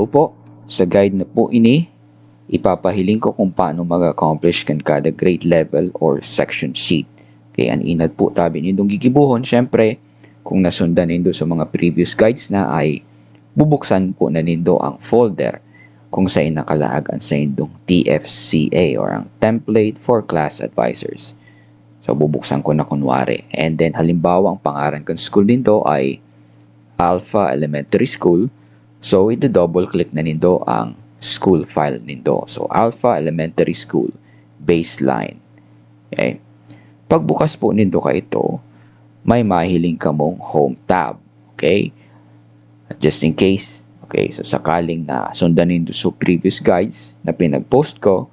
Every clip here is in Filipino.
So po, sa guide na po ini, ipapahiling ko kung paano mag-accomplish kan kada grade level or section sheet. Kaya ang inad po tabi nindong gigibuhon, syempre, kung nasundan nindo sa mga previous guides na ay bubuksan po na nindo ang folder kung saan nakalaag ang sa indong TFCA or ang Template for Class Advisors. So, bubuksan ko na kunwari. And then, halimbawa, ang pangaran kong school nindo ay Alpha Elementary School. So, ito-double click na nindo ang school file nindo. So, Alpha Elementary School baseline. Okay. Pagbukas po nindo ka ito, may mahiling ka mong home tab. Okay. Just in case, okay, so sakaling na sundan nindo sa previous guides na pinag-post ko,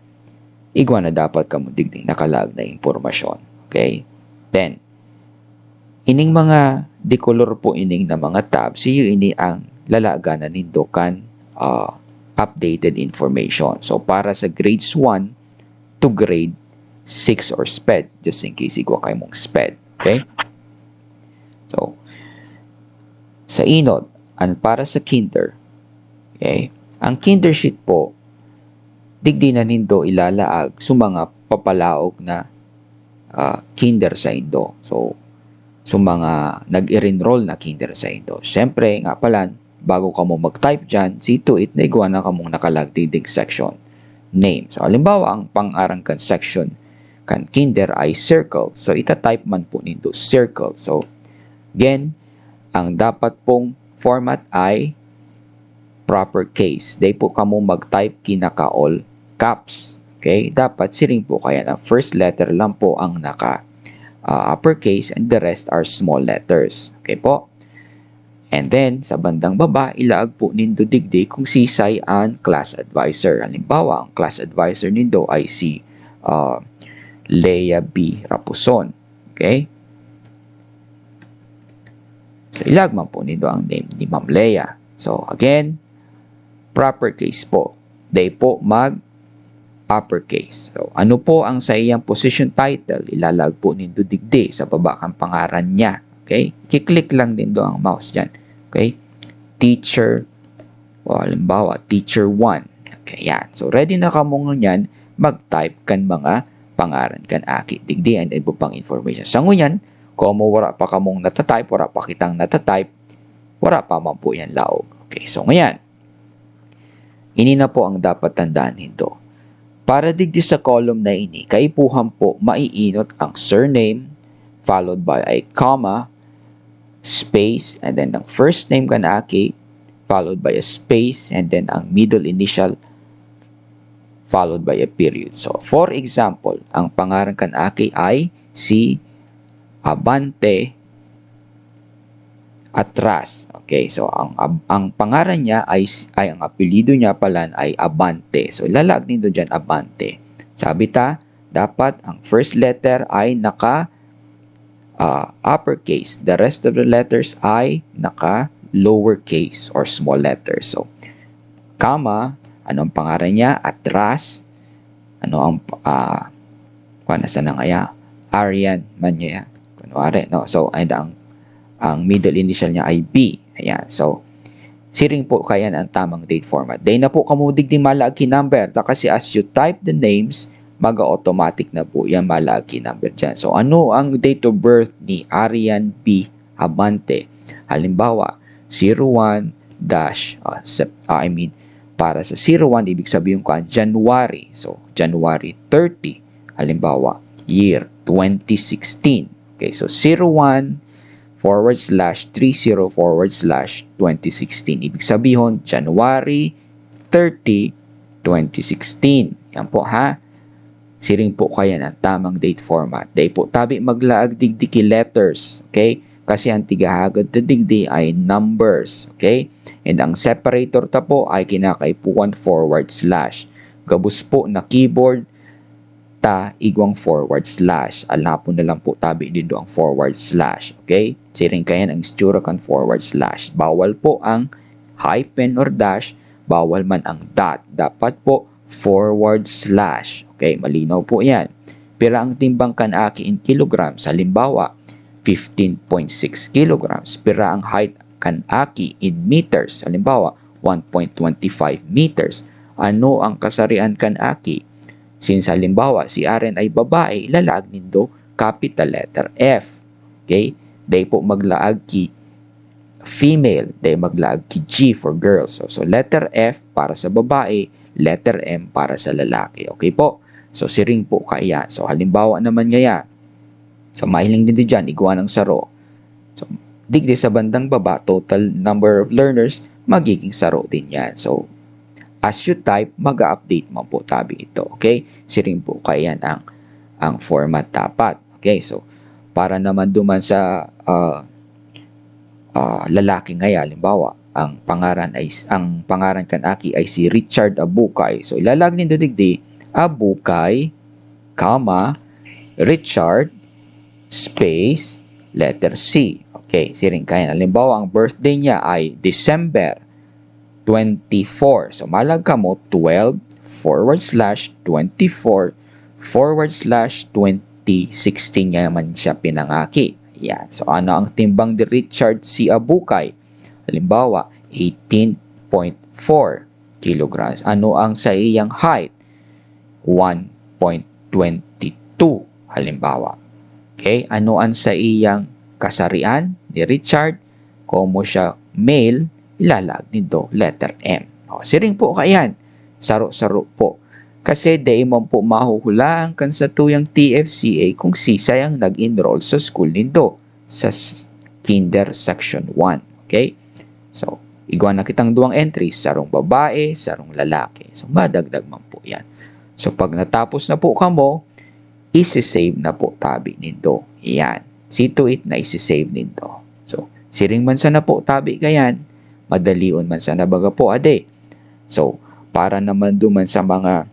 igwa na dapat ka mo digding nakalag na impormasyon. Okay. Then, ining mga decolor po ining na mga tabs, siyo ini ang lalaga na nindo kan uh, updated information. So, para sa grades 1 to grade 6 or SPED, just in case igwa kayo mong SPED. Okay? So, sa inod, ang para sa kinder, okay, ang kinder sheet po, digdi na nindo ilalaag sa mga papalaog na uh, kinder sa indo. So, sa mga nag-enroll na kinder sa indo. Siyempre, nga pala, bago ka mo mag-type dyan, see to it na iguana ka mong nakalagdidig section name. So, alimbawa, ang pang-arang kan section kan kinder ay circle. So, ita-type man po nito circle. So, again, ang dapat pong format ay proper case. Day po kamo mag-type kinaka all caps. Okay? Dapat siring po kaya na first letter lang po ang naka uh, uppercase and the rest are small letters. Okay po? And then, sa bandang baba, ilaag po nindo digdi kung si Sai ang class advisor. Halimbawa, ang class advisor nindo ay si uh, Leia B. Rapuson. Okay? So, ilagman po nito ang name ni Ma'am Leia. So, again, proper case po. They po mag uppercase. So, ano po ang sa iyang position title? Ilalag po nindo digdi sa baba kang pangaran niya. Okay? Kiklik lang din do ang mouse dyan. Okay? Teacher, o halimbawa, teacher 1. Okay, yan. So, ready na ka mong yan, mag-type kan mga pangaran kan aki. Digdi and iba pang information. Sa ngunyan, kung mo wala pa ka mong natatype, wala pa kitang natatype, wala pa man po yan laog. Okay, so ngayon, ini na po ang dapat tandaan nito. Para digdi sa column na ini, kaipuhan po maiinot ang surname, followed by a comma, space, and then ang first name kan aki, followed by a space, and then ang middle initial, followed by a period. So, for example, ang pangalan kan aki ay si Abante Atras. Okay, so ang ang pangalan niya ay, ay ang apelyido niya pala ay Abante. So lalag nito diyan Abante. Sabi ta, dapat ang first letter ay naka uh, uppercase. The rest of the letters ay naka lowercase or small letters. So, comma, ano ang pangalan niya? Atras. Ano ang, uh, kung nasa na kaya? Aryan man niya. Kunwari, no? So, and ang, ang middle initial niya ay B. Ayan. So, siring po kaya ang tamang date format. Day na po kamudig di malagi number. Ta kasi as you type the names, maga-automatic na po yan malagi number dyan. So, ano ang date of birth ni Arian B. Abante? Halimbawa, 01 dash, uh, I mean, para sa 01, ibig sabihin ko January. So, January 30. Halimbawa, year 2016. Okay, so 01 forward slash 30 forward slash 2016. Ibig sabihin, January 30, 2016. Yan po ha. Siring po kaya ng tamang date format. Day po tabi maglaag digdiki letters. Okay? Kasi ang tigahagad na digdi ay numbers. Okay? And ang separator ta po ay kinakaipuan forward slash. Gabus po na keyboard ta igwang forward slash. Alapon na lang po tabi dito ang forward slash. Okay? Siring kaya ang istura kan forward slash. Bawal po ang hyphen or dash. Bawal man ang dot. Dapat po forward slash. Okay? Malinaw po yan. Pero ang timbang kan aki in kilograms, halimbawa, 15.6 kilograms. Pero ang height kan aki in meters, halimbawa, 1.25 meters. Ano ang kasarian kan aki? Since halimbawa si Aren ay babae, ilalag nindo capital letter F. Okay? Day po maglaag ki female, day maglaag ki G for girls. So, so letter F para sa babae, letter M para sa lalaki. Okay po? So si ring po kaya. So halimbawa naman ngaya, so, mahiling din dyan, igwa ng saro. So digdi sa bandang baba, total number of learners, magiging saro din yan. So as you type, mag-update mo po tabi ito. Okay? Si ring po kaya ang, ang format dapat. Okay? So para naman duman sa uh, uh, lalaki ngaya, halimbawa, ang pangaran ay ang pangaran kan aki ay si Richard Abukay. So ilalag nindo digdi Abukay, comma, Richard, space, letter C. Okay, siring kaya. Halimbawa, ang birthday niya ay December 24. So, malag ka mo, 12 forward slash 24 forward slash 2016 nga naman siya pinangaki. Yan. So, ano ang timbang ni Richard C. Abukay? Halimbawa, 18.4 kilograms. Ano ang sa iyang height? 1.22 halimbawa. Okay, ano ang sa iyang kasarian ni Richard? Como siya male, ilalag nito letter M. O, siring po kayan. Saro-saro po. Kasi day mo po mahuhulaan kan sa tuyang TFCA kung si sayang nag-enroll sa school nito sa kinder section 1. Okay? So, igwa na kitang duwang entries, sarong babae, sarong lalaki. So, madagdag man po yan. So, pag natapos na po kamo, isi-save na po tabi nindo. Yan. See to it na isi-save nindo. So, siring man sa na po tabi kayan, madalion man sa nabaga po ade. So, para naman duman sa mga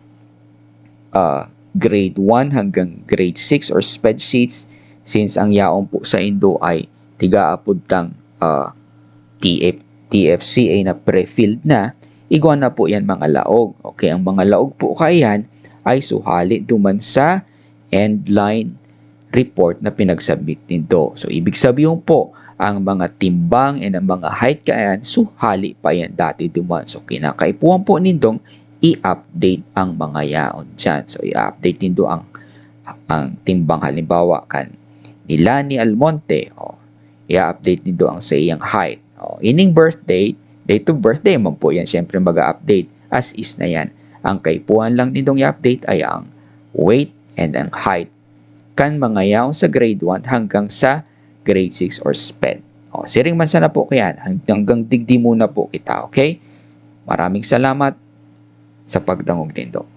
uh, grade 1 hanggang grade 6 or spreadsheets, since ang yaon po sa Indo ay tiga-apod tang uh, TF, TFCA na pre-filled na, igwa na po yan mga laog. Okay, ang mga laog po kayan, ay suhali duman sa end line report na pinagsubmit nito. So, ibig sabihin po, ang mga timbang and ang mga height kayan, suhali pa yan dati duman. So, kinakaipuan po nindong i-update ang mga yaon dyan. So, i-update nindo ang, ang timbang halimbawa kan nila ni Almonte. O, i-update nindo ang sa iyang height. O, ining birthday, date of birthday man po yan. Siyempre mag-update as is na yan. Ang kaipuan lang nitong i-update ay ang weight and ang height kan mga yaon sa grade 1 hanggang sa grade 6 or SPED. O, siring man sana po kaya hanggang digdi muna po kita, okay? Maraming salamat sa pagdangog nito.